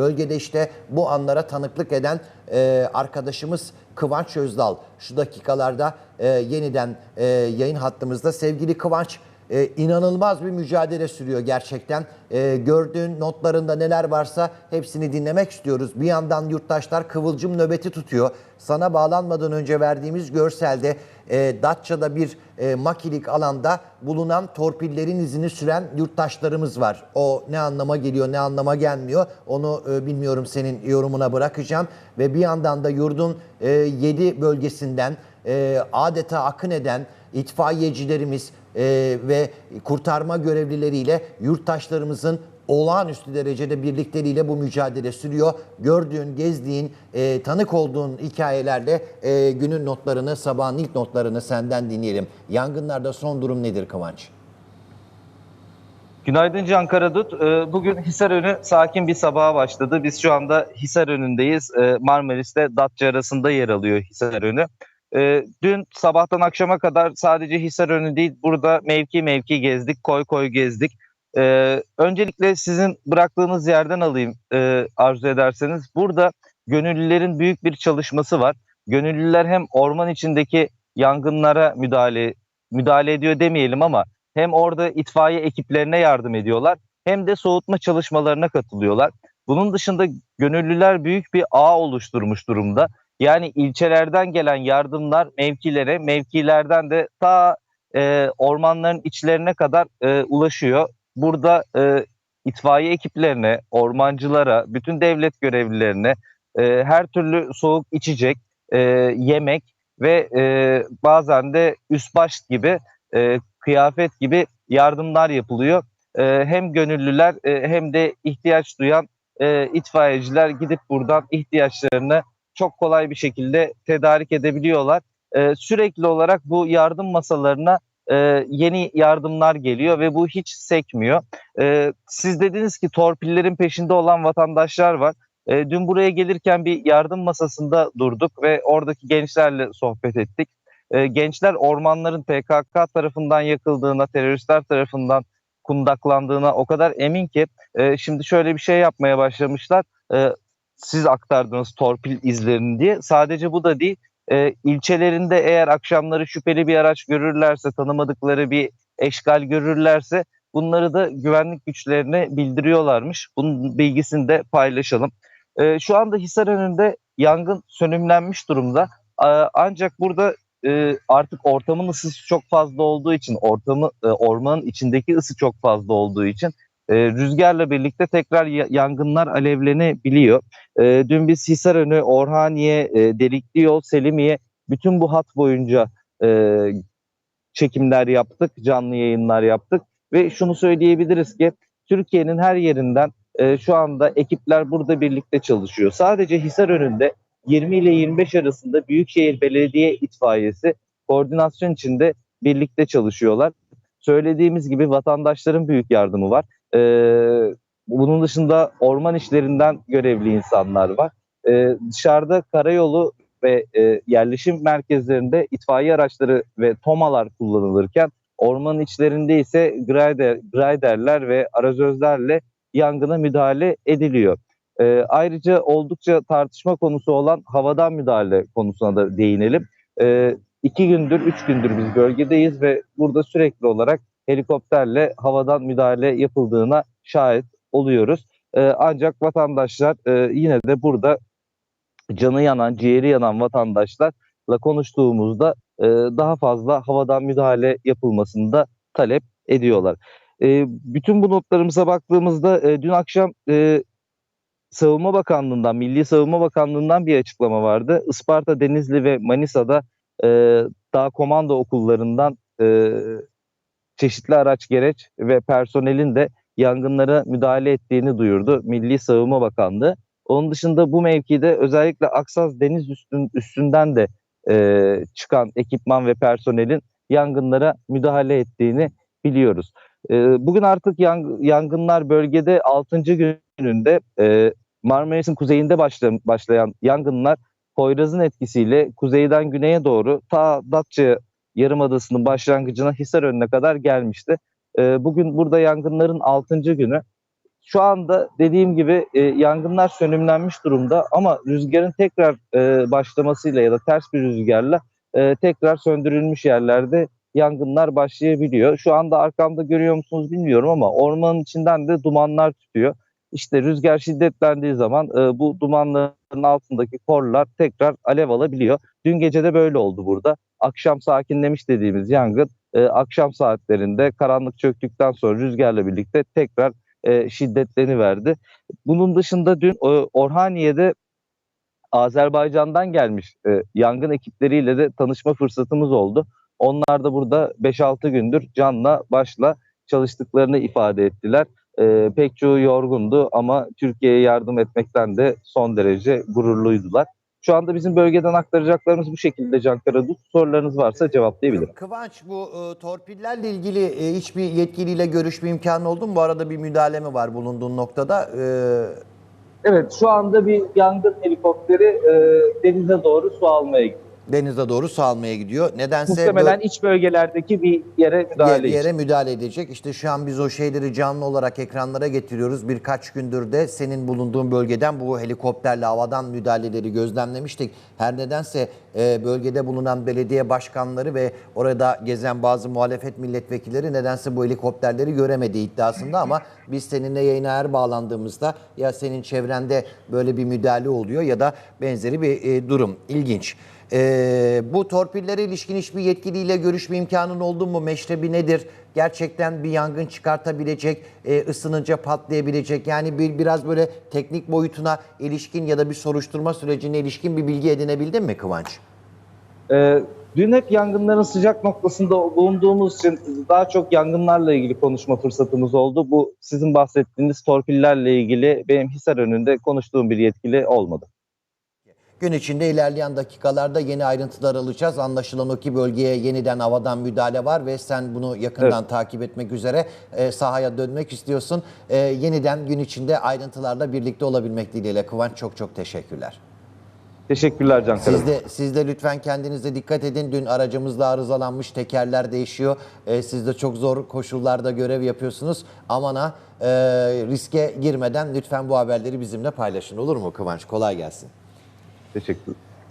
Bölgede işte bu anlara tanıklık eden e, arkadaşımız Kıvanç Özdal şu dakikalarda e, yeniden e, yayın hattımızda. Sevgili Kıvanç e, inanılmaz bir mücadele sürüyor gerçekten. E, gördüğün notlarında neler varsa hepsini dinlemek istiyoruz. Bir yandan yurttaşlar kıvılcım nöbeti tutuyor. Sana bağlanmadan önce verdiğimiz görselde e, Datça'da bir e, makilik alanda bulunan torpillerin izini süren yurttaşlarımız var. O ne anlama geliyor ne anlama gelmiyor onu e, bilmiyorum senin yorumuna bırakacağım. Ve bir yandan da yurdun e, 7 bölgesinden e, adeta akın eden itfaiyecilerimiz e, ve kurtarma görevlileriyle yurttaşlarımızın olağanüstü derecede birlikteliğiyle bu mücadele sürüyor. Gördüğün, gezdiğin, e, tanık olduğun hikayelerle e, günün notlarını, sabahın ilk notlarını senden dinleyelim. Yangınlarda son durum nedir Kıvanç? Günaydın Can Karadut. Ee, Bugün Hisarönü sakin bir sabaha başladı. Biz şu anda Hisarönü'ndeyiz. Ee, Marmaris'te Datça arasında yer alıyor Hisarönü. Ee, Dün sabahtan akşama kadar sadece Hisarönü değil burada mevki mevki gezdik, koy koy gezdik. Ee, Öncelikle sizin bıraktığınız yerden alayım e, arzu ederseniz. Burada gönüllülerin büyük bir çalışması var. Gönüllüler hem orman içindeki yangınlara müdahale müdahale ediyor demeyelim ama hem orada itfaiye ekiplerine yardım ediyorlar hem de soğutma çalışmalarına katılıyorlar. Bunun dışında gönüllüler büyük bir ağ oluşturmuş durumda. Yani ilçelerden gelen yardımlar mevkilere, mevkilerden de ta e, ormanların içlerine kadar e, ulaşıyor. Burada e, itfaiye ekiplerine, ormancılara, bütün devlet görevlilerine e, her türlü soğuk içecek, e, yemek ve e, bazen de üst baş gibi e, kıyafet gibi yardımlar yapılıyor. E, hem gönüllüler e, hem de ihtiyaç duyan e, itfaiyeciler gidip buradan ihtiyaçlarını çok kolay bir şekilde tedarik edebiliyorlar. E, sürekli olarak bu yardım masalarına e, yeni yardımlar geliyor ve bu hiç sekmiyor. E, siz dediniz ki torpillerin peşinde olan vatandaşlar var. E, dün buraya gelirken bir yardım masasında durduk ve oradaki gençlerle sohbet ettik. Gençler ormanların PKK tarafından yakıldığına, teröristler tarafından kundaklandığına o kadar emin ki e, şimdi şöyle bir şey yapmaya başlamışlar. Siz aktardınız torpil izlerini diye. Sadece bu da değil. E, ilçelerinde eğer akşamları şüpheli bir araç görürlerse, tanımadıkları bir eşgal görürlerse bunları da güvenlik güçlerine bildiriyorlarmış. Bunun bilgisini de paylaşalım. E, şu anda Hisarönü'nde yangın sönümlenmiş durumda. E, ancak burada e, artık ortamın ısısı çok fazla olduğu için, ortamı e, ormanın içindeki ısı çok fazla olduğu için e, rüzgarla birlikte tekrar ya- yangınlar alevlenebiliyor. E, dün biz Hisarönü, Orhaniye, e, Delikli Yol, Selimiye bütün bu hat boyunca e, çekimler yaptık, canlı yayınlar yaptık ve şunu söyleyebiliriz ki Türkiye'nin her yerinden e, şu anda ekipler burada birlikte çalışıyor. Sadece Hisarönü'nde 20 ile 25 arasında Büyükşehir Belediye İtfaiyesi koordinasyon içinde birlikte çalışıyorlar. Söylediğimiz gibi vatandaşların büyük yardımı var. Ee, bunun dışında orman işlerinden görevli insanlar var. Ee, dışarıda karayolu ve e, yerleşim merkezlerinde itfaiye araçları ve tomalar kullanılırken ormanın içlerinde ise grader, graderler ve arazözlerle yangına müdahale ediliyor. Ee, ayrıca oldukça tartışma konusu olan havadan müdahale konusuna da değinelim. Ee, iki gündür, üç gündür biz bölgedeyiz ve burada sürekli olarak helikopterle havadan müdahale yapıldığına şahit oluyoruz. Ee, ancak vatandaşlar e, yine de burada canı yanan, ciğeri yanan vatandaşlarla konuştuğumuzda e, daha fazla havadan müdahale yapılmasını da talep ediyorlar. E, bütün bu notlarımıza baktığımızda e, dün akşam e, Savunma Bakanlığı'ndan, Milli Savunma Bakanlığı'ndan bir açıklama vardı. Isparta, Denizli ve Manisa'da e, daha komando okullarından e, çeşitli araç gereç ve personelin de yangınlara müdahale ettiğini duyurdu Milli Savunma Bakanlığı. Onun dışında bu mevkide özellikle Aksaz Deniz üstün, üstünden de e, çıkan ekipman ve personelin yangınlara müdahale ettiğini biliyoruz. E, bugün artık yang, yangınlar bölgede 6. gününde e, Marmaris'in kuzeyinde başlayan, başlayan yangınlar Poyraz'ın etkisiyle kuzeyden güneye doğru ta Datça Yarımadası'nın başlangıcına Hisarönü'ne kadar gelmişti. E, bugün burada yangınların 6. günü. şu anda dediğim gibi e, yangınlar sönümlenmiş durumda ama rüzgarın tekrar e, başlamasıyla ya da ters bir rüzgarla e, tekrar söndürülmüş yerlerde yangınlar başlayabiliyor. Şu anda arkamda görüyor musunuz bilmiyorum ama ormanın içinden de dumanlar tutuyor. İşte rüzgar şiddetlendiği zaman e, bu dumanların altındaki korlar tekrar alev alabiliyor. Dün gece de böyle oldu burada. Akşam sakinlemiş dediğimiz yangın e, akşam saatlerinde karanlık çöktükten sonra rüzgarla birlikte tekrar e, şiddetleniverdi. Bunun dışında dün e, Orhaniye'de Azerbaycan'dan gelmiş e, yangın ekipleriyle de tanışma fırsatımız oldu. Onlar da burada 5-6 gündür canla başla çalıştıklarını ifade ettiler. E, pek çoğu yorgundu ama Türkiye'ye yardım etmekten de son derece gururluydular. Şu anda bizim bölgeden aktaracaklarımız bu şekilde Can Karadut. Sorularınız varsa cevaplayabilirim. Kıvanç bu e, torpillerle ilgili e, hiçbir yetkiliyle görüşme imkanı oldu mu? Bu arada bir müdahale mi var bulunduğun noktada? E, Evet şu anda bir yangın helikopteri e, denize doğru su almaya gidiyor. Denize doğru su almaya gidiyor. Nedense Muhtemelen bu- iç bölgelerdeki bir yere müdahale yer- yere müdahale edecek. İşte şu an biz o şeyleri canlı olarak ekranlara getiriyoruz. Birkaç gündür de senin bulunduğun bölgeden bu helikopterle havadan müdahaleleri gözlemlemiştik. Her nedense e, bölgede bulunan belediye başkanları ve orada gezen bazı muhalefet milletvekilleri nedense bu helikopterleri göremedi iddiasında ama biz seninle yayına her bağlandığımızda ya senin çevrende böyle bir müdahale oluyor ya da benzeri bir e, durum. İlginç. Ee, bu torpillere ilişkin hiçbir yetkiliyle görüşme imkanın oldu mu? Meşrebi nedir? Gerçekten bir yangın çıkartabilecek, e, ısınınca patlayabilecek. Yani bir biraz böyle teknik boyutuna ilişkin ya da bir soruşturma sürecine ilişkin bir bilgi edinebildin mi Kıvanç? Ee, dün hep yangınların sıcak noktasında bulunduğumuz için daha çok yangınlarla ilgili konuşma fırsatımız oldu. Bu sizin bahsettiğiniz torpillerle ilgili benim Hisar önünde konuştuğum bir yetkili olmadı. Gün içinde ilerleyen dakikalarda yeni ayrıntılar alacağız. Anlaşılan o ki bölgeye yeniden havadan müdahale var ve sen bunu yakından takip etmek üzere e, sahaya dönmek istiyorsun. E, yeniden gün içinde ayrıntılarla birlikte olabilmek dileğiyle. Kıvanç çok çok teşekkürler. Teşekkürler Can. Siz de, siz de lütfen kendinize dikkat edin. Dün aracımızda arızalanmış, tekerler değişiyor. Ee, siz de çok zor koşullarda görev yapıyorsunuz. Aman ha e, riske girmeden lütfen bu haberleri bizimle paylaşın. Olur mu Kıvanç? Kolay gelsin. Teşekkür.